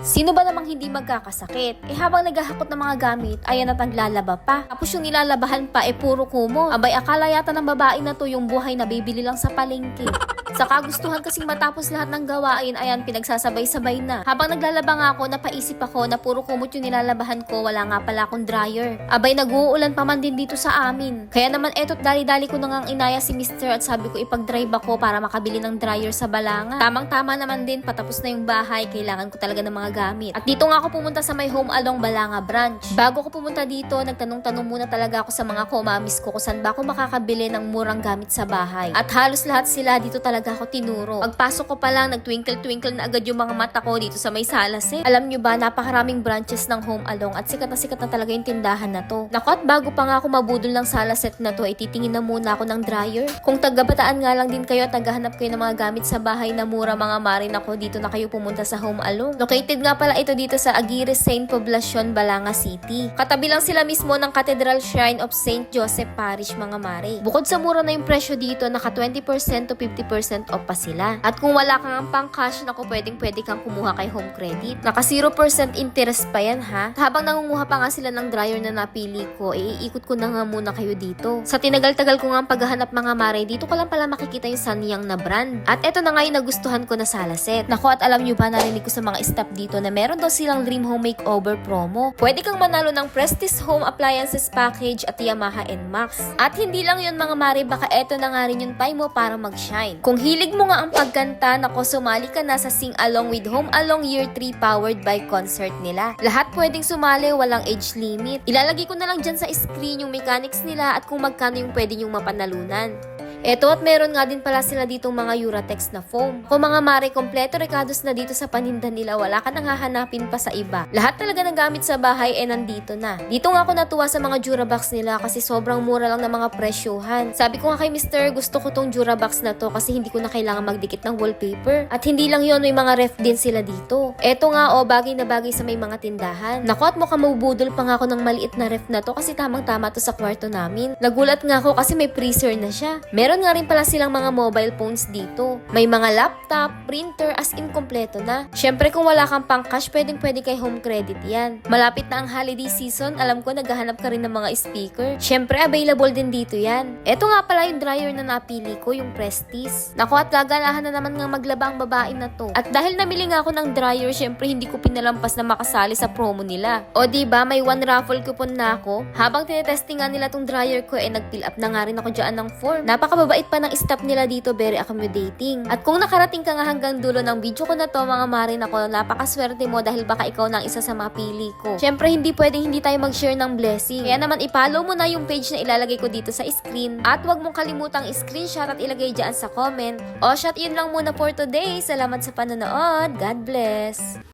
Sino ba namang hindi magkakasakit? Eh habang naghahakot ng mga gamit, ayan at naglalaba pa. Tapos yung nilalabahan pa, eh puro kumo. Abay, akala yata ng babae na to yung buhay na bibili lang sa palengke. Sa kagustuhan kasing matapos lahat ng gawain, ayan, pinagsasabay-sabay na. Habang naglalaba nga ako, napaisip ako na puro kumot yung nilalabahan ko, wala nga pala akong dryer. Abay, nag-uulan pa man din dito sa amin. Kaya naman eto't dali-dali ko na ngang inaya si Mr. at sabi ko ipag-drive ako para makabili ng dryer sa Balanga. Tamang-tama naman din, patapos na yung bahay, kailangan ko talaga ng mga gamit. At dito nga ako pumunta sa my home along Balanga branch. Bago ko pumunta dito, nagtanong-tanong muna talaga ako sa mga komamis ko kung saan ba ako makakabili ng murang gamit sa bahay. At halos lahat sila dito talaga ako tinuro. Pagpasok ko pa lang, nag-twinkle-twinkle na agad yung mga mata ko dito sa may Salaset. Alam nyo ba, napakaraming branches ng Home Along at sikat na sikat na talaga yung tindahan na to. Naku, at bago pa nga ako mabudol ng Salaset na to, ay titingin na muna ako ng dryer. Kung taga-bataan nga lang din kayo at naghahanap kayo ng mga gamit sa bahay na mura mga marin ako, dito na kayo pumunta sa Home Along. Located nga pala ito dito sa Aguirre Saint Poblacion, Balanga City. Katabi lang sila mismo ng Cathedral Shrine of Saint Joseph Parish, mga mare. Bukod sa mura na yung presyo dito, naka 20% to 50% off pa sila. At kung wala kang pang cash, naku, pwedeng pwede kang kumuha kay home credit. Naka 0% interest pa yan ha. Habang nangunguha pa nga sila ng dryer na napili ko, eh, iikot ko na nga muna kayo dito. Sa tinagal-tagal ko nga paghahanap mga mare, dito ko lang pala makikita yung Sanyang na brand. At eto na nga yung nagustuhan ko na salaset. Nako at alam nyo ba, narinig ko sa mga staff dito na meron daw silang Dream Home Makeover promo. Pwede kang manalo ng Prestige Home Appliances Package at Yamaha NMAX. At hindi lang yun mga mare, baka eto na nga rin yung time mo para mag-shine. Kung hilig mo nga ang pagkanta, nako sumali ka na sa Sing Along with Home Along Year 3 powered by concert nila. Lahat pwedeng sumali, walang age limit. Ilalagay ko na lang dyan sa screen yung mechanics nila at kung magkano yung pwede yung mapanalunan. Eto at meron nga din pala sila ditong mga Uratex na foam. Kung mga mare kompleto recados na dito sa paninda nila, wala ka nang hahanapin pa sa iba. Lahat talaga ng gamit sa bahay eh nandito na. Dito nga ako natuwa sa mga Durabox nila kasi sobrang mura lang ng mga presyohan. Sabi ko nga kay Mr. gusto ko tong Durabox na to kasi hindi ko na kailangan magdikit ng wallpaper. At hindi lang yon may mga ref din sila dito. Eto nga o, bagay na bagay sa may mga tindahan. Naku at mukhang mabubudol pa nga ako ng maliit na ref na to kasi tamang tama to sa kwarto namin. Nagulat nga ako kasi may freezer na siya. Meron nga rin pala silang mga mobile phones dito. May mga laptop, printer, as in kompleto na. Syempre kung wala kang pang cash, pwedeng pwede kay home credit yan. Malapit na ang holiday season, alam ko naghahanap ka rin ng mga speaker. Syempre available din dito yan. Eto nga pala yung dryer na napili ko, yung Prestige. Naku at gaganahan na naman nga maglaba ang babae na to. At dahil namili nga ako ng dryer, syempre hindi ko pinalampas na makasali sa promo nila. O di ba may one raffle coupon na ako. Habang tinetesting nga nila tong dryer ko, eh nag-fill up na nga rin ako dyan ng form. Napakababait pa ng staff nila dito, very accommodating. At kung nakarating ka nga hanggang dulo ng video ko na to, mga marin ako, napakaswerte mo dahil baka ikaw na ang isa sa mapili ko. Syempre, hindi pwedeng hindi tayo mag-share ng blessing. Kaya naman, ipollow mo na yung page na ilalagay ko dito sa screen. At huwag mong kalimutang screenshot at ilagay dyan sa comment. O, shot yun lang muna for today. Salamat sa panonood. God bless!